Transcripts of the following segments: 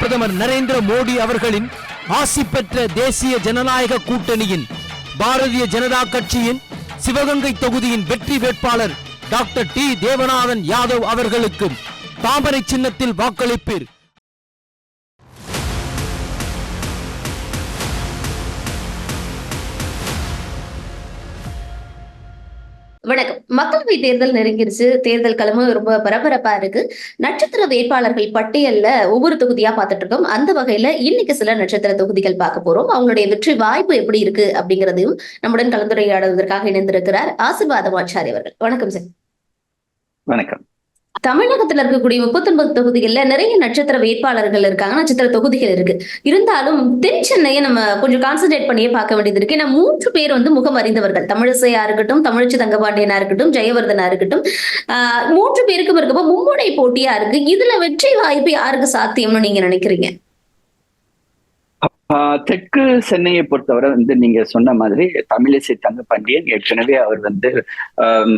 பிரதமர் நரேந்திர மோடி அவர்களின் ஆசி பெற்ற தேசிய ஜனநாயக கூட்டணியின் பாரதிய ஜனதா கட்சியின் சிவகங்கை தொகுதியின் வெற்றி வேட்பாளர் டாக்டர் டி. தேவநாதன் யாதவ் அவர்களுக்கு தாமரை சின்னத்தில் வாக்களிப்பீர். வணக்கம். மக்களவை தேர்தல் நெருங்கிருச்சு. தேர்தல் களமும் ரொம்ப பரபரப்பா இருக்கு. நட்சத்திர வேட்பாளர்கள் பட்டியல்ல ஒவ்வொரு தொகுதியா பார்த்துட்டு இருக்கோம் அந்த வகையில இன்னைக்கு சில நட்சத்திர தொகுதிகள் பார்க்க போறோம். அவங்களுடைய வெற்றி வாய்ப்பு எப்படி இருக்கு அப்படிங்கறதையும் நம்முடன் கலந்துரையாடுவதற்காக இணைந்திருக்கிறார் ஆசிர்வாதமாச்சாரி அவர்கள் வணக்கம் சார். வணக்கம். தமிழகத்துல இருக்கக்கூடிய முப்பத்தொன்பது தொகுதிகள்ல நிறைய நட்சத்திர வேட்பாளர்கள் இருக்காங்க நட்சத்திர தொகுதிகள் இருக்கு. இருந்தாலும் தென் சென்னையை நம்ம கொஞ்சம் கான்சென்ட்ரேட் பண்ணியே பார்க்க வேண்டியது இருக்கு. ஏன்னா மூன்று பேர் வந்து முகம் அறிந்தவர்கள். தமிழிசையா இருக்கட்டும் தமிழச்சி தங்கபாண்டியனா இருக்கட்டும் ஜெயவர்தனா இருக்கட்டும். ஆஹ் மூன்று பேருக்கும் இருக்கப்போ மும்முனை போட்டியா இருக்கு. இதுல வெற்றி வாய்ப்பு யாருக்கு சாத்தியம்னு நீங்க நினைக்கிறீங்க? தெற்கு சென்னையை பொறுத்தவரை வந்து நீங்க சொன்ன மாதிரி தமிழிசை தங்கப்பாண்டியன் ஏற்கனவே அவர் வந்து ஆஹ்,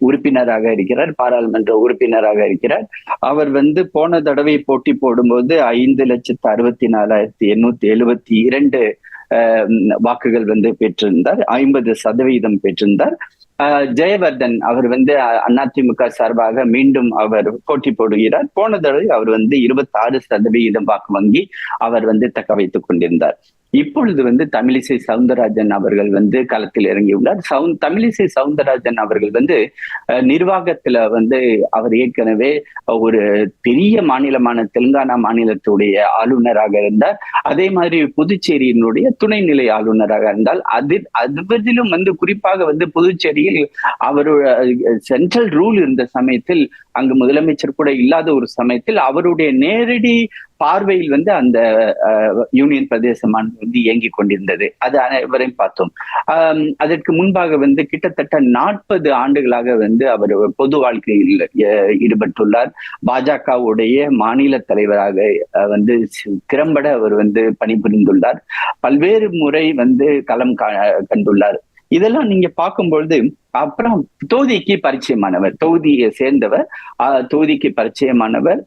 உறுப்பினராக இருக்கிறார் பாராளுமன்ற உறுப்பினராக இருக்கிறார். அவர் வந்து போன தடவை போட்டி போடும்போது ஐந்து லட்சத்து அறுபத்தி நாலாயிரத்தி எண்ணூத்தி எழுபத்தி இரண்டு ஆஹ், வாக்குகள் வந்து பெற்றிருந்தார் ஐம்பது சதவீதம் பெற்றிருந்தார். ஜெயவர்தன் அவர் வந்து அதிமுக சார்பாக மீண்டும் அவர் போட்டி போடுகிறார். போன தடவை அவர் வந்து இருபத்தி ஆறு சதவீதம் வாக்கு வங்கி அவர் வந்து தக்க வைத்துக் கொண்டிருந்தார். இப்பொழுது வந்து தமிழிசை சவுந்தரராஜன் அவர்கள் வந்து களத்தில் இறங்கியுள்ளார் சவுந் தமிழிசை சவுந்தரராஜன் அவர்கள் வந்து நிர்வாகத்துல வந்து அவர் ஏற்கனவே ஒரு பெரிய மாநிலமான தெலுங்கானா மாநிலத்துடைய ஆளுநராக இருந்தார். அதே மாதிரி புதுச்சேரியினுடைய துணைநிலை ஆளுநராக இருந்தால் அது அதுவதிலும் வந்து குறிப்பாக வந்து புதுச்சேரியில் அவருடைய சென்ட்ரல் ரூல் இருந்த சமயத்தில் அங்கு முதலமைச்சர் கூட இல்லாத ஒரு சமயத்தில் அவருடைய நேரடி பார்வையில் வந்து அந்த யூனியன் பிரதேசமானது வந்து இயங்கிக் கொண்டிருந்தது. அது அனைவரையும் பார்த்தோம். அதற்கு முன்பாக வந்து கிட்டத்தட்ட நாற்பது ஆண்டுகளாக வந்து அவர் பொது வாழ்க்கையில் ஈடுபட்டுள்ளார். பாஜகவுடைய மாநில தலைவராக அஹ், வந்து திறம்பட அவர் வந்து பணிபுரிந்துள்ளார். பல்வேறு முறை வந்து களம் கா- கண்டுள்ளார். இதெல்லாம் நீங்க பார்க்கும்பொழுது அப்புறம் தொகுதிக்கு பரிச்சயமானவர் தொகுதியை சேர்ந்தவர் தொகுதிக்கு பரிச்சயமானவர்.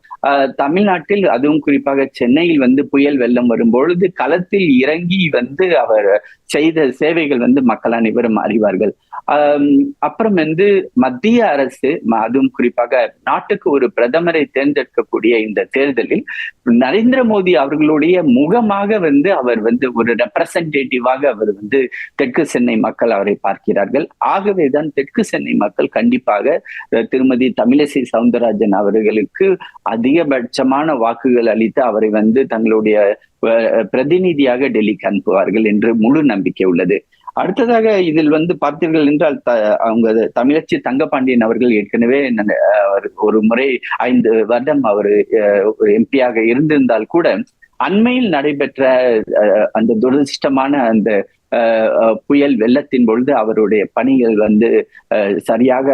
தமிழ்நாட்டில் அதுவும் குறிப்பாக சென்னையில் வந்து புயல் வெள்ளம் வரும்பொழுது களத்தில் இறங்கி வந்து அவர் செய்த சேவைகள் வந்து மக்கள் அனைவரும் அறிவார்கள். அப்புறம் வந்து மத்திய அரசு அதுவும் குறிப்பாக நாட்டுக்கு ஒரு பிரதமரை தேர்ந்தெடுக்கக்கூடிய இந்த தேர்தலில் நரேந்திர மோடி அவர்களுடைய முகமாக வந்து அவர் வந்து ஒரு ரெப்ரசன்டேட்டிவாக அவர் வந்து தெற்கு சென்னை மக்கள் அவரை பார்க்கிறார்கள். ஆகவேதான் தெற்கு சென்னை மக்கள் கண்டிப்பாக திருமதி தமிழிசை சவுந்தரராஜன் அவர்களுக்கு அதிகபட்சமான வாக்குகள் அளித்து அவரை வந்து தங்களுடைய பிரதிநிதியாக டெல்லிக்கு அனுப்புவார்கள் என்று முழு நம்பிக்கை உள்ளது. அடுத்ததாக இதில் வந்து பார்த்தீர்கள் என்றால் த- அவங்க தமிழச்சி தங்கபாண்டியன் அவர்கள் ஏற்கனவே ஒரு முறை ஐந்து வருடம் அவர் எம்பியாக இருந்திருந்தால் கூட அண்மையில் நடைபெற்ற அந்த துரதிருஷ்டமான அந்த புயல் வெள்ளத்தின் பொழுது அவருடைய பணிகள் வந்து அஹ், சரியாக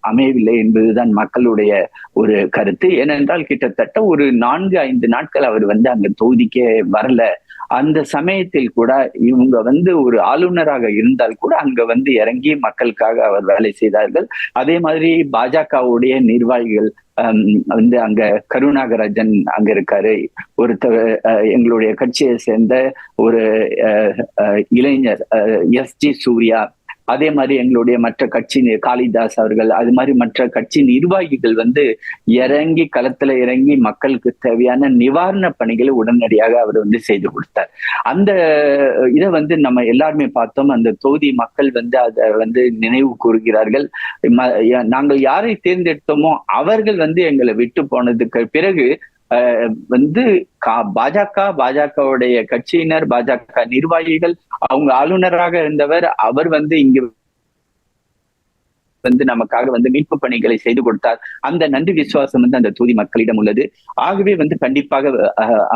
அமையவில்லை என்பதுதான் மக்களுடைய ஒரு கருத்து. ஏனென்றால் கிட்டத்தட்ட ஒரு நான்கு ஐந்து நாட்கள் அவர் வந்து அந்த தொகுதிக்கே வரல. அந்த சமயத்தில் கூட இவங்க வந்து ஒரு ஆளுநராக இருந்தால் கூட அங்க வந்து இறங்கி மக்களுக்காக அவர் வேலை செய்தார்கள். அதே மாதிரி பாஜகவுடைய நிர்வாகிகள் வந்து அங்க கருணாகராஜன் அங்க இருக்காரு. ஒருத்தர் எங்களுடைய கட்சியை சேர்ந்த ஒரு அஹ், அஹ், இளைஞர் எஸ் ஜி சூர்யா அதே மாதிரி எங்களுடைய மற்ற கட்சி காளிதாஸ் அவர்கள் அது மாதிரி மற்ற கட்சி நிர்வாகிகள் வந்து இறங்கி களத்துல இறங்கி மக்களுக்கு தேவையான நிவாரண பணிகளை உடனடியாக அவர் வந்து செய்து கொடுத்தார். அந்த இதை வந்து நம்ம எல்லாருமே பார்த்தோம். அந்த தொகுதி மக்கள் வந்து அதை வந்து நினைவு கூறுகிறார்கள். நாங்கள் யாரை தேர்ந்தெடுத்தோமோ அவர்கள் வந்து எங்களை விட்டு போனதுக்கு பிறகு வந்து கா- பாஜக பாஜகவுடைய கட்சியினர் பாஜக நிர்வாகிகள் அவங்க ஆளுநராக இருந்தவர் அவர் வந்து இங்கு வந்து நமக்காக வந்து மீட்பு பணிகளை செய்து கொடுத்தார். அந்த நன்றி விசுவாசம் வந்து அந்த தொகுதி மக்களிடம் உள்ளது. ஆகவே வந்து கண்டிப்பாக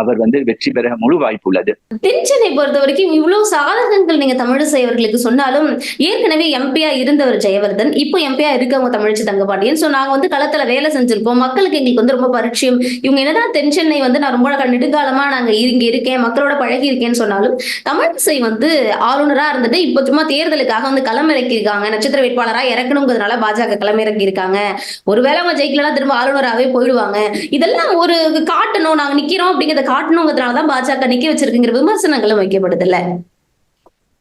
அவர் வந்து வெற்றி பெற முழு வாய்ப்பு உள்ளது. தென் சென்னை பொறுத்த வரைக்கும் இவ்வளவு சாதகங்கள் நீங்க தமிழிசை அவர்களுக்கு சொன்னாலும் ஏற்கனவே எம்பியா இருந்தவர் ஜெயவர்தன் இப்போ எம்பியா இருக்கவங்க தமிழிசை தங்கபாண்டியன். சோ நாங்க வந்து களத்துல வேலை செஞ்சிருப்போம் மக்களுக்கு எங்களுக்கு வந்து ரொம்ப பரிச்சயம். இவங்க என்னதான் தென் சென்னை வந்து நான் ரொம்ப நெடுங்காலமா நாங்க இங்க இருக்கேன் மக்களோட பழகி இருக்கேன்னு சொன்னாலும் தமிழிசை வந்து ஆளுநரா இருந்துட்டு இப்போ சும்மா தேர்தலுக்காக வந்து களம் இறக்கியிருக்காங்க நட்சத்திர வேட்பாளரா இறக்கணுங்க அப்படின்றதுனால பாஜக களமிறங்கி இருக்காங்க ஒருவேளை அவங்க ஜெயிக்கலாம் திரும்ப ஆளுநராகவே போயிடுவாங்க. இதெல்லாம் ஒரு காட்டணும் நாங்க நிக்கிறோம் அப்படிங்கறத காட்டணுங்கிறதுனாலதான் பாஜக நிக்க வச்சிருக்குங்கிற விமர்சனங்களும் வைக்கப்படுது இல்ல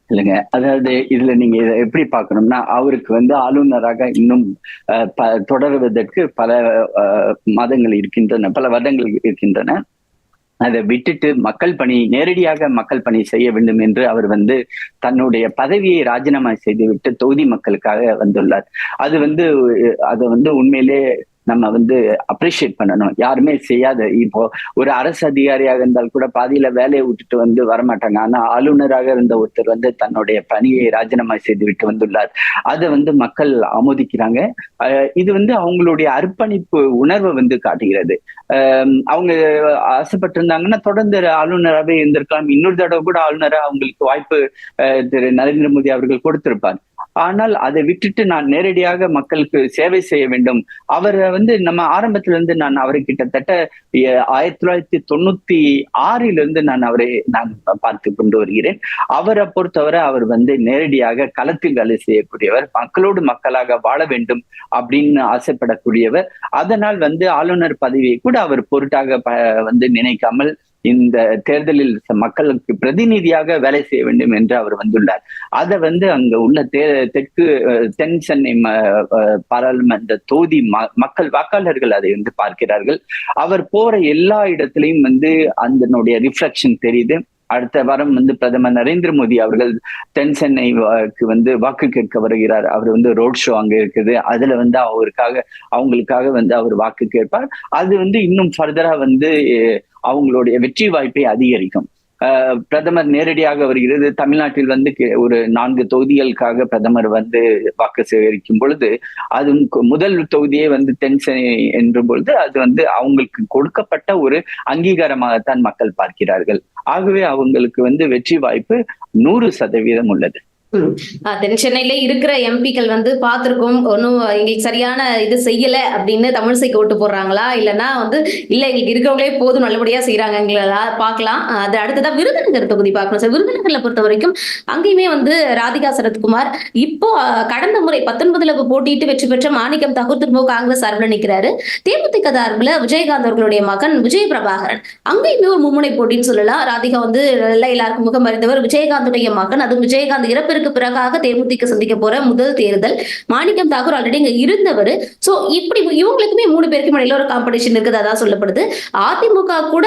இல்லைங்க. அதாவது இதுல நீங்க இதை எப்படி பார்க்கணும்னா அவருக்கு வந்து ஆளுநராக இன்னும் தொடருவதற்கு பல மாதங்கள் இருக்கின்றன பல வருடங்கள் இருக்கின்றன. அதை விட்டுட்டு மக்கள் பணி நேரடியாக மக்கள் பணி செய்ய வேண்டும் என்று அவர் வந்து தன்னுடைய பதவியை ராஜினாமா செய்துவிட்டு தொகுதி மக்களுக்காக வந்துள்ளார். அது வந்து அதை வந்து உண்மையிலே நம்ம வந்து அப்ரிஷியேட் பண்ணணும். யாருமே செய்யாத இப்போ ஒரு அரசு அதிகாரியாக இருந்தால் கூட பாதியில வேலையை விட்டுட்டு வந்து வரமாட்டாங்க. ஆனா ஆளுநராக இருந்த ஒருத்தர் வந்து தன்னுடைய பணியை ராஜினாமா செய்து விட்டு வந்துள்ளார். அதை வந்து மக்கள் ஆமோதிக்கிறாங்க. இது வந்து அவங்களுடைய அர்ப்பணிப்பு உணர்வை வந்து காட்டுகிறது. அவங்க ஆசைப்பட்டிருந்தாங்கன்னா தொடர்ந்து ஆளுநராகவே இருந்திருக்கலாம். இன்னொரு தடவை கூட ஆளுநரா அவங்களுக்கு வாய்ப்பு அஹ், திரு நரேந்திர மோடி அவர்கள் கொடுத்திருப்பார். ஆனால் அதை விட்டுட்டு நான் நேரடியாக மக்களுக்கு சேவை செய்ய வேண்டும். அவரை வந்து நம்ம ஆரம்பத்துல இருந்து நான் அவரை கிட்டத்தட்ட ஆயிரத்தி தொள்ளாயிரத்தி தொண்ணூத்தி ஆறிலிருந்து இருந்து நான் அவரை நான் பார்த்து கொண்டு வருகிறேன். அவரை பொறுத்தவரை அவர் வந்து நேரடியாக களத்தில் வேலை செய்யக்கூடியவர் மக்களோடு மக்களாக வாழ வேண்டும் அப்படின்னு ஆசைப்படக்கூடியவர். அதனால் வந்து ஆளுநர் பதவியை கூட அவர் பொருட்டாக வந்து நினைக்காமல் இந்த தேர்தலில் மக்களுக்கு பிரதிநிதியாக வேலை செய்ய வேண்டும் என்று அவர் வந்துள்ளார். அதை வந்து அங்க உள்ள தே தெற்கு தென் சென்னை பாராளுமன்ற தொகுதி ம- மக்கள் வாக்காளர்கள் அதை வந்து பார்க்கிறார்கள். அவர் போற எல்லா இடத்துலயும் வந்து அதனுடைய ரிஃப்ளெக்ஷன் தெரியுது. அடுத்த வாரம் வந்து பிரதமர் நரேந்திர மோடி அவர்கள் தென் சென்னைக்கு வந்து வாக்கு கேட்க வருகிறார். அவர் வந்து ரோட் ஷோ அங்க இருக்குது. அதுல வந்து அவருக்காக அவங்களுக்காக வந்து அவர் வாக்கு கேட்பார். அது வந்து இன்னும் ஃபர்தரா வந்து அவங்களுடைய வெற்றி வாய்ப்பை அதிகரிக்கும். பிரதமர் நேரடியாக வருகிறது. தமிழ்நாட்டில் வந்து ஒரு நான்கு தொகுதிகளுக்காக பிரதமர் வந்து வாக்கு சேகரிக்கும் பொழுது அது முதல் தொகுதியே வந்து தென் சென்னை என்ற பொழுது அது வந்து அவங்களுக்கு கொடுக்கப்பட்ட ஒரு அங்கீகாரமாகத்தான் மக்கள் பார்க்கிறார்கள். ஆகவே அவங்களுக்கு வந்து வெற்றி வாய்ப்பு நூறு சதவீதம் உள்ளது. ஆஹ் சென்னையில இருக்கிற எம்பிக்கள் வந்து பார்த்திருக்கோம் ஒன்றும் எங்களுக்கு சரியான இது செய்யல அப்படின்னு தமிழிசைக்கு ஓட்டு போடுறாங்களா? இல்லைன்னா வந்து இல்ல எங்களுக்கு இருக்கிறவங்களே போதும் நல்லபடியா செய்யறாங்களா பார்க்கலாம். அது அடுத்ததா விருதுநகர் தொகுதி பார்க்கணும். சார் விருதுநகர்ல பொறுத்த வரைக்கும் அங்கேயுமே வந்து ராதிகா சரத்குமார் இப்போ கடந்த முறை பத்தொன்பதுல போட்டியிட்டு வெற்றி பெற்ற மாணிக்கம் தாக்கூர் திரும்ப காங்கிரஸ் சார்பில் நிற்கிறாரு தேமுதிக சார்பில் விஜயகாந்த் அவர்களுடைய மகன் விஜய் பிரபாகரன். அங்கேயுமே ஒரு மும்முனை போட்டின்னு சொல்லலாம். ராதிகா வந்து எல்லாம் எல்லாருக்கும் முகம் அறிந்தவர் விஜயகாந்துடைய மகன். அதுவும் விஜயகாந்த் இறப்பிற்கு பிறகாக தேமுதிக சந்திக்க போற முதல் தேர்தல். மாணிக்கம் தாக்கூர் ஆல்ரெடி இங்க இருந்தவர். சோ இப்படி இவங்களுக்குமே மூணு பேருக்கும் இடையில ஒரு காம்படிஷன் இருக்குது அதான் சொல்லப்படுது. அதிமுக கூட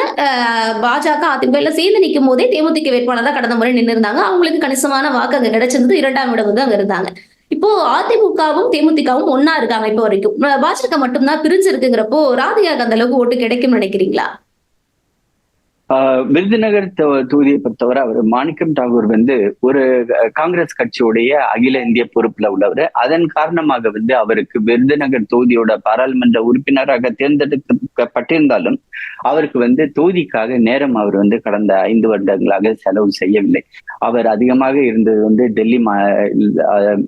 பாஜக அதிமுக எல்லாம் சேர்ந்து நிற்கும் போதே தேமுதிக வேட்பாளர் தான் கடந்த முறை நின்று இருந்தாங்க. அவங்களுக்கு கணிசமான வாக்கு அங்க கிடைச்சிருந்து இரண்டாம் இடம் வந்து அங்க இருந்தாங்க. இப்போ அதிமுகவும் தேமுதிகவும் ஒன்னா இருக்காங்க இப்போ வரைக்கும். பாஜக மட்டும்தான் பிரிஞ்சு இருக்குங்கிறப்போ ராதிகாக்கு அந்த அளவுக்கு ஓட்டு கிடைக்கும்னு நினைக்கிறீங்களா? விருதுநகர் தொகுதியை பொறுத்தவரை அவர் மாணிக்கம் தாகூர் வந்து ஒரு காங்கிரஸ் கட்சியுடைய அகில இந்திய பொறுப்புல உள்ளவர். அதன் காரணமாக வந்து அவருக்கு விருதுநகர் தொகுதியோட பாராளுமன்ற உறுப்பினராக தேர்ந்தெடுக்கப்பட்டிருந்தாலும் அவருக்கு வந்து தொகுதிக்காக நேரம் அவர் வந்து கடந்த ஐந்து வருடங்களாக செலவு செய்யவில்லை. அவர் அதிகமாக இருந்தது வந்து டெல்லி மா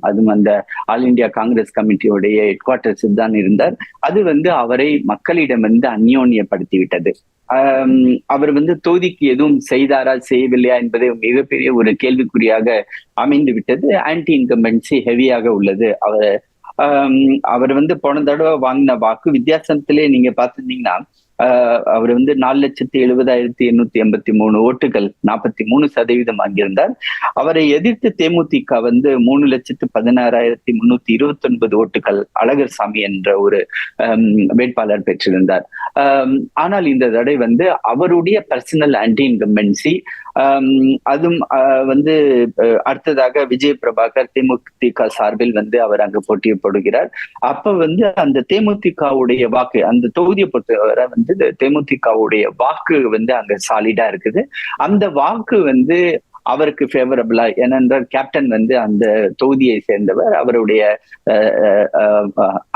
அதுவும் அந்த ஆல் இந்தியா காங்கிரஸ் கமிட்டியுடைய ஹெட் குவார்டர்ஸ் தான் இருந்தார். அது வந்து அவரை மக்களிடம் வந்து அந்யோன்யப்படுத்திவிட்டது. அவர் வந்து தொகுதிக்கு எதுவும் செய்தாரா செய்யவில்லையா என்பது மிகப்பெரிய ஒரு கேள்விக்குறியாக அமைந்து விட்டது. ஆன்டி இன்கம்பன்சி ஹெவியாக உள்ளது. அவர் அவர் வந்து போன தடவை வாங்கின வாக்கு வித்தியாசத்திலே நீங்க பார்த்துருந்தீங்கன்னா அவர் வந்து நாலு லட்சத்தி எழுபதாயிரத்தி எண்ணூத்தி எண்பத்தி மூணு ஓட்டுகள் நாற்பத்தி மூணு சதவீதம் வாங்கியிருந்தார். அவரை எதிர்த்து தேமுதிக வந்து மூணு லட்சத்து பதினாறாயிரத்தி முன்னூத்தி இருபத்தி ஒன்பது ஓட்டுகள் அழகர் சாமி என்ற ஒரு வேட்பாளர் பெற்றிருந்தார். ஆனால் இந்த தடவை வந்து அவருடைய பர்சனல் ஆன்டி இன்கம்பன்சி அதுவும் ஆஹ், வந்து அஹ், அடுத்ததாக விஜய் பிரபாகர் தேமுதிக சார்பில் வந்து அவர் அங்கு போட்டியப்படுகிறார் அப்ப வந்து அந்த தேமுதிகவுடைய வாக்கு அந்த தொகுதியை பொறுத்தவரை வந்து தேமுதிகவுடைய வாக்கு வந்து அங்க சாலிடா இருக்குது. அந்த வாக்கு வந்து அவருக்கு ஃபேவரபிளா ஏனென்றால் கேப்டன் வந்து அந்த தொகுதியை சேர்ந்தவர் அவருடைய அஹ்,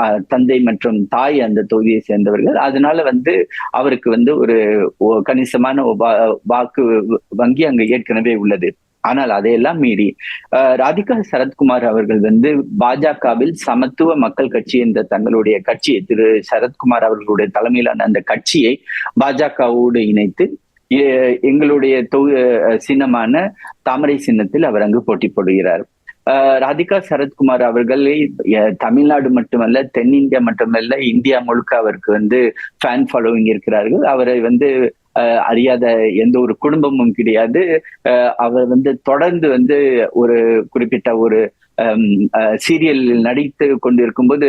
அஹ், தந்தை மற்றும் தாய் அந்த தொகுதியை சேர்ந்தவர்கள். அதனால வந்து அவருக்கு வந்து ஒரு கணிசமான வா- வாக்கு வங்கி அங்க ஏற்கனவே உள்ளது. ஆனால் அதையெல்லாம் மீறி அஹ், ராதிகா சரத்குமார் அவர்கள் வந்து பாஜகவில் சமத்துவ மக்கள் கட்சி என்ற தங்களுடைய கட்சியை திரு சரத்குமார் அவர்களுடைய தலைமையிலான அந்த கட்சியை பாஜகவோடு இணைத்து எ- எங்களுடைய தொகு சின்னமான தாமரை சின்னத்தில் அவர் அங்கு போட்டி போடுகிறார். ஆஹ் ராதிகா சரத்குமார் அவர்களை தமிழ்நாடு மட்டுமல்ல தென்னிந்தியா மட்டுமல்ல இந்தியா முழுக்க அவருக்கு வந்து ஃபேன் ஃபாலோவிங் இருக்கிறார்கள். அவரை வந்து அறியாத எந்த ஒரு குடும்பமும் கிடையாது. ஆஹ், அவர் வந்து தொடர்ந்து வந்து ஒரு குறிப்பிட்ட ஒரு சீரியல் நடித்து கொண்டிருக்கும் போது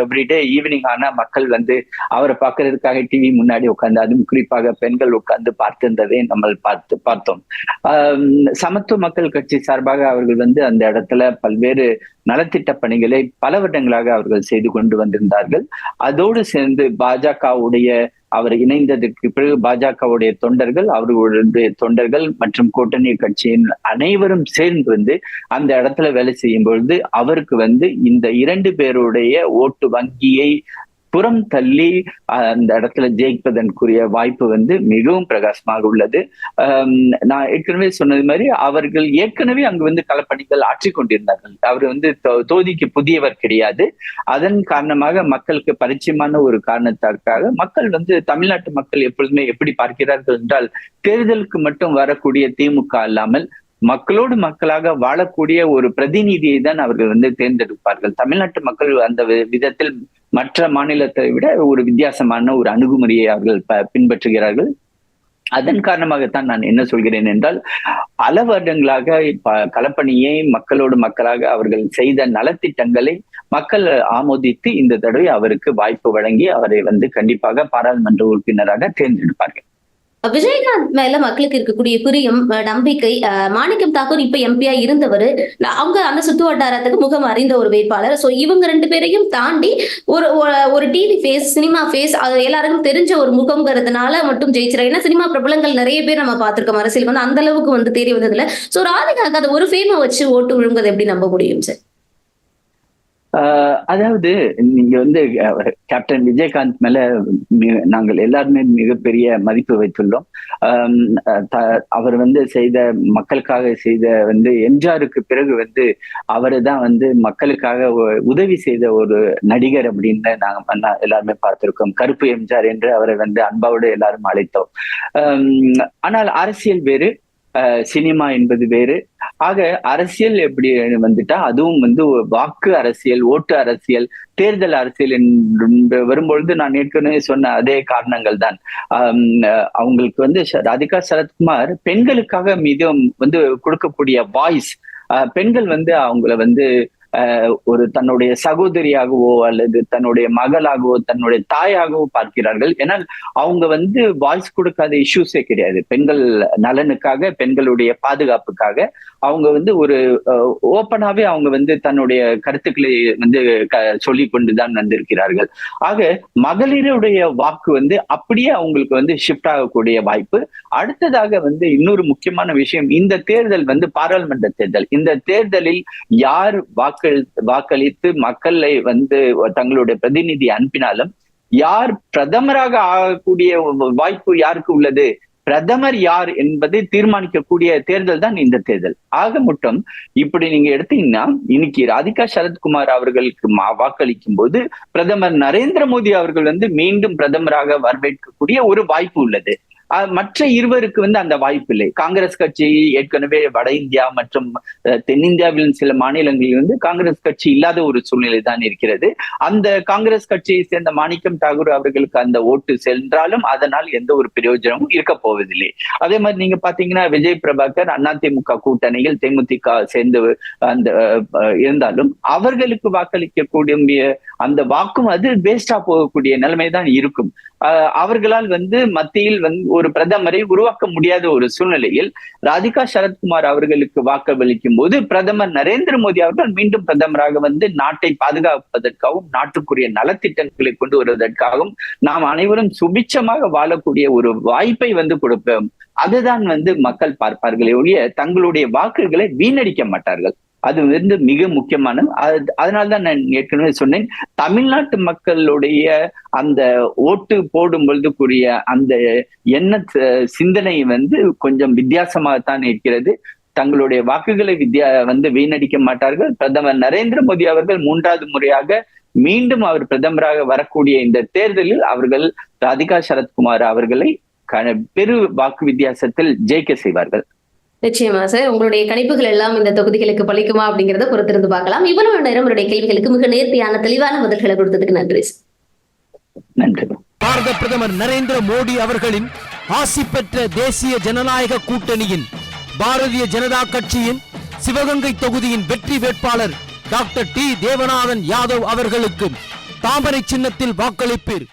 எவ்ரிடே ஈவினிங் ஆனா மக்கள் வந்து அவரை பார்க்கறதுக்காக டிவி முன்னாடி உட்கார்ந்து அதுவும் குறிப்பாக பெண்கள் உட்கார்ந்து பார்த்திருந்ததை நம்ம பார்த்து பார்த்தோம். ஆஹ் சமத்துவ மக்கள் கட்சி சார்பாக அவர்கள் வந்து அந்த இடத்துல பல்வேறு நலத்திட்ட பணிகளை பல வருடங்களாக அவர்கள் செய்து கொண்டு வந்திருந்தார்கள். அதோடு சேர்ந்து பாஜகவுடைய அவர் இணைந்ததற்கு பிறகு பாஜகவுடைய தொண்டர்கள் அவர்களுடைய தொண்டர்கள் மற்றும் கூட்டணி கட்சியின் அனைவரும் சேர்ந்து வந்து அந்த இடத்துல வேலை செய்யும் பொழுது அவருக்கு வந்து இந்த இரண்டு பேருடைய ஓட்டு வங்கியை புறம் தள்ளி அந்த இடத்துல ஜெயிப்பதற்குரிய வாய்ப்பு வந்து மிகவும் பிரகாசமாக உள்ளது. நான் ஏற்கனவே சொன்னது மாதிரி அவர்கள் ஏற்கனவே அங்கு வந்து களப்பணிகள் ஆற்றி கொண்டிருந்தார்கள். அவர் வந்து தொகுதிக்கு புதியவர் கிடையாது. அதன் காரணமாக மக்களுக்கு பரிச்சயமான ஒரு காரணத்திற்காக மக்கள் வந்து தமிழ்நாட்டு மக்கள் எப்பொழுதுமே எப்படி பார்க்கிறார்கள் என்றால் தேர்தலுக்கு மட்டும் வரக்கூடிய திமுக அல்லாமல் மக்களோடு மக்களாக வாழக்கூடிய ஒரு பிரதிநிதியை தான் அவர்கள் வந்து தேர்ந்தெடுப்பார்கள். தமிழ்நாட்டு மக்கள் அந்த விதத்தில் மற்ற மாநிலத்தை விட ஒரு வித்தியாசமான ஒரு அணுகுமுறையை அவர்கள் பின்பற்றுகிறார்கள். அதன் காரணமாகத்தான் நான் என்ன சொல்கிறேன் என்றால் பல வருடங்களாக களப்பணியை மக்களோடு மக்களாக அவர்கள் செய்த நலத்திட்டங்களை மக்கள் ஆமோதித்து இந்த தடவை அவருக்கு வாய்ப்பு வழங்கி அவரை வந்து கண்டிப்பாக பாராளுமன்ற உறுப்பினராக தேர்ந்தெடுப்பார்கள். விஜயகாந்த் மேல மக்களுக்கு இருக்கக்கூடிய பிரியம் நம்பிக்கை மாணிக்கம் தாக்கூர் இப்ப எம்பியா இருந்தவர். அவங்க அந்த சுத்து வட்டாரத்துக்கு முகம் அறிந்த ஒரு வேட்பாளர். சோ இவங்க ரெண்டு பேரையும் தாண்டி ஒரு ஒரு- ஒரு டிவி ஃபேஸ் சினிமா ஃபேஸ் அது எல்லாருக்கும் தெரிஞ்ச ஒரு முகம்ங்கிறதுனால மட்டும் ஜெயிச்சிரு ஏன்னா சினிமா பிரபலங்கள் நிறைய பேர் நம்ம பார்த்திருக்கோம். அரசியல் வந்து அந்த அளவுக்கு வந்து தெரிய வந்ததுல சோ ராதிகாக்கு அதை ஒரு ஃபேமை வச்சு ஓட்டு விழுங்குறது எப்படி நம்ப முடியும் சார் அதாவது நீங்க வந்து கேப்டன் விஜயகாந்த் மேல நாங்கள் எல்லாருமே மிகப்பெரிய மதிப்பு வைத்துள்ளோம். அவர் வந்து செய்த மக்களுக்காக செய்த வந்து எம்ஜிஆருக்கு பிறகு வந்து அவரு தான் வந்து மக்களுக்காக உதவி செய்த ஒரு நடிகர் அப்படின்னு நாங்க எல்லாருமே பார்த்திருக்கோம். கருப்பு எம்ஜிஆர் என்று அவரை வந்து அன்பாவோடு எல்லாரும் அழைத்தோம். ஆனால் அரசியல் வேறு. சினிமா என்பது வேறு. ஆக அரசியல் எப்படி வந்துட்டா அதுவும் வந்து வாக்கு அரசியல் ஓட்டு அரசியல் தேர்தல் அரசியல் என்று வரும்பொழுது நான் ஏற்கனவே சொன்ன அதே காரணங்கள் தான். அவங்களுக்கு வந்து ராதிகா சரத்குமார் பெண்களுக்காக மிகவும் வந்து கொடுக்கக்கூடிய வாய்ஸ் பெண்கள் வந்து அவங்கள வந்து ஒரு தன்னுடைய சகோதரியாகவோ அல்லது தன்னுடைய மகளாகவோ தன்னுடைய தாயாகவோ பார்க்கிறார்கள். ஏன்னா அவங்க வந்து வாய்ஸ் கொடுக்காத இஷ்யூஸே கிடையாது. பெண்கள் நலனுக்காக பெண்களுடைய பாதுகாப்புக்காக அவங்க வந்து ஒரு ஓப்பனாவே அவங்க வந்து தன்னுடைய கருத்துக்களை வந்து க- சொல்லிக் கொண்டுதான் வந்திருக்கிறார்கள். ஆக மகளிருடைய வாக்கு வந்து அப்படியே அவங்களுக்கு வந்து ஷிஃப்ட் ஆகக்கூடிய வாய்ப்பு. அடுத்ததாக வந்து இன்னொரு முக்கியமான விஷயம் இந்த தேர்தல் வந்து பாராளுமன்ற தேர்தல். இந்த தேர்தலில் யார் வாக்கு வாக்களி வாக்களித்து மக்களை வந்து தங்களுடைய பிரதிநிதி அனுப்பினாலும் யார் பிரதமராக ஆகக்கூடிய வாய்ப்பு யாருக்கு உள்ளது? பிரதமர் யார் என்பதை தீர்மானிக்கக்கூடிய தேர்தல் தான் இந்த தேர்தல். ஆக மட்டும் இப்படி நீங்க எடுத்தீங்கன்னா இன்னைக்கு ராதிகா சரத்குமார் அவர்களுக்கு வாக்களிக்கும் போது பிரதமர் நரேந்திர மோடி அவர்கள் வந்து மீண்டும் பிரதமராக வரவேற்கக்கூடிய ஒரு வாய்ப்பு உள்ளது. மற்ற இருவருக்கு வந்து அந்த வாய்ப்பு இல்லை காங்கிரஸ் கட்சி ஏற்கனவே வட இந்தியா மற்றும் அஹ், தென்னிந்தியாவின் சில மாநிலங்களில் வந்து காங்கிரஸ் கட்சி இல்லாத ஒரு சூழ்நிலை தான் இருக்கிறது. அந்த காங்கிரஸ் கட்சியை சேர்ந்த மாணிக்கம் தாகூர் அவர்களுக்கு அந்த ஓட்டு சென்றாலும் அதனால் எந்த ஒரு பிரயோஜனமும் இருக்க போவதில்லை. அதே மாதிரி நீங்க பாத்தீங்கன்னா விஜய் பிரபாகர் அதிமுக கூட்டணியில் தேமுதிக சேர்ந்து அந்த அஹ், இருந்தாலும் அவர்களுக்கு வாக்களிக்கக்கூடிய அந்த வாக்கும் அது வேஸ்டா போகக்கூடிய நிலைமை தான் இருக்கும். அவர்களால் வந்து மத்தியில் வந்து ஒரு பிரதமரை உருவாக்க முடியாத ஒரு சூழ்நிலையில் ராதிகா சரத்குமார் அவர்களுக்கு வாக்களிக்கும் போது பிரதமர் நரேந்திர மோடி அவர்கள் மீண்டும் பிரதமராக வந்து நாட்டை பாதுகாப்பதற்காகவும் நாட்டுக்குரிய நலத்திட்டங்களை கொண்டு வருவதற்காகவும் நாம் அனைவரும் சுபிட்சமாக வாழக்கூடிய ஒரு வாய்ப்பை வந்து கொடுப்போம். அதுதான் வந்து மக்கள் பார்ப்பார்களே ஒழிய தங்களுடைய வாக்குகளை வீணடிக்க மாட்டார்கள். அது வந்து மிக முக்கியமான அதனால தான் நான் ஏற்கனவே சொன்னேன். தமிழ்நாட்டு மக்களுடைய அந்த ஓட்டு போடும் பொழுதுக்குரிய அந்த எண்ண சிந்தனை வந்து கொஞ்சம் வித்தியாசமாகத்தான் இருக்கிறது. தங்களுடைய வாக்குகளை வித்யா வந்து வீணடிக்க மாட்டார்கள். பிரதமர் நரேந்திர மோடி அவர்கள் மூன்றாவது முறையாக மீண்டும் அவர் பிரதமராக வரக்கூடிய இந்த தேர்தலில் அவர்கள் ராதிகா சரத்குமார் அவர்களை க- பெரு வாக்கு வித்தியாசத்தில் ஜெயிக்க செய்வார்கள். நிச்சயமா சார் உங்களுடைய கணிப்புகள் எல்லாம் இந்த தொகுதிகளுக்கு பலிக்குமா அப்படிங்கறத பொறுத்திருந்து பார்க்கலாம். இவ்வளவு நேரம் உங்களுடைய கேள்விகளுக்கு மிக நேர்த்தியான தெளிவான பதில்களை கொடுத்ததுக்கு நன்றி பாரத பிரதமர் நரேந்திர மோடி அவர்களின் ஆசி பெற்ற தேசிய ஜனநாயக கூட்டணியின் பாரதிய ஜனதா கட்சியின் சிவகங்கை தொகுதியின் வெற்றி வேட்பாளர் டாக்டர் டி. தேவநாதன் யாதவ் அவர்களுக்கு தாமரை சின்னத்தில் வாக்களிப்பீர்.